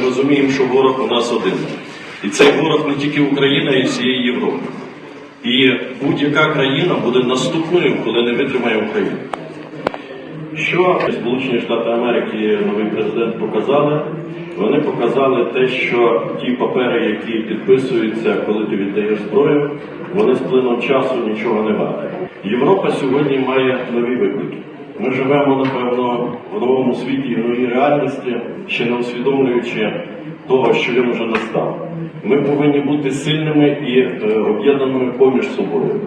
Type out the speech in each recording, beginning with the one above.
ми розуміємо, що ворог у нас один. І цей ворог не тільки Україна, а й всієї Європи. І будь-яка країна буде наступною, коли не витримає Україна. Що Сполучені Штати Америки, новий президент показали? Вони показали те, що ті папери, які підписуються, коли ти віддаєш зброю, вони з плином часу нічого не варті. Європа сьогодні має нові виклики. Ми живемо, напевно, в новому світі і в новій реальності, ще не усвідомлюючи того, що він вже настав. Ми повинні бути сильними і е, об'єднаними поміж собою.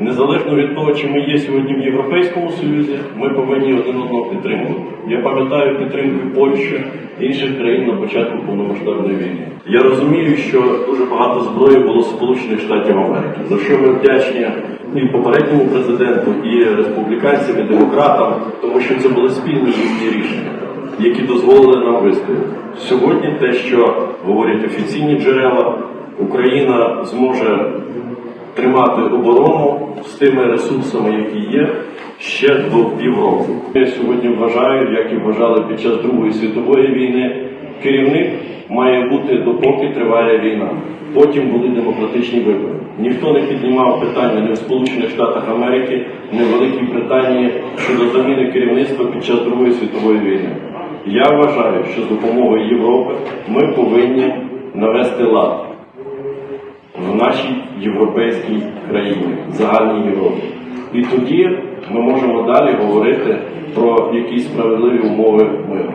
Незалежно від того, чи ми є сьогодні в Європейському Союзі, ми повинні один одного підтримувати. Я пам'ятаю підтримки Польщі інших країн на початку повномасштабної війни. Я розумію, що дуже багато зброї було Сполучених Штатів Америки, за що ми вдячні і попередньому президенту, і республіканцям, і демократам, тому що це були спільні їхні рішення, які дозволили нам вистояти. Сьогодні те, що говорять офіційні джерела, Україна зможе тримати оборону з тими ресурсами, які є, ще до півроку. Я сьогодні вважаю, як і вважали під час Другої світової війни, керівник має бути допоки триває війна. Потім були демократичні вибори. Ніхто не піднімав питання ні в Сполучених Штатах Америки, ні в Великій Британії щодо заміни керівництва під час Другої світової війни. Я вважаю, що з допомогою Європи ми повинні навести лад в нашій європейській країні, загальній Європі. І тоді ми можемо далі говорити про якісь справедливі умови миру.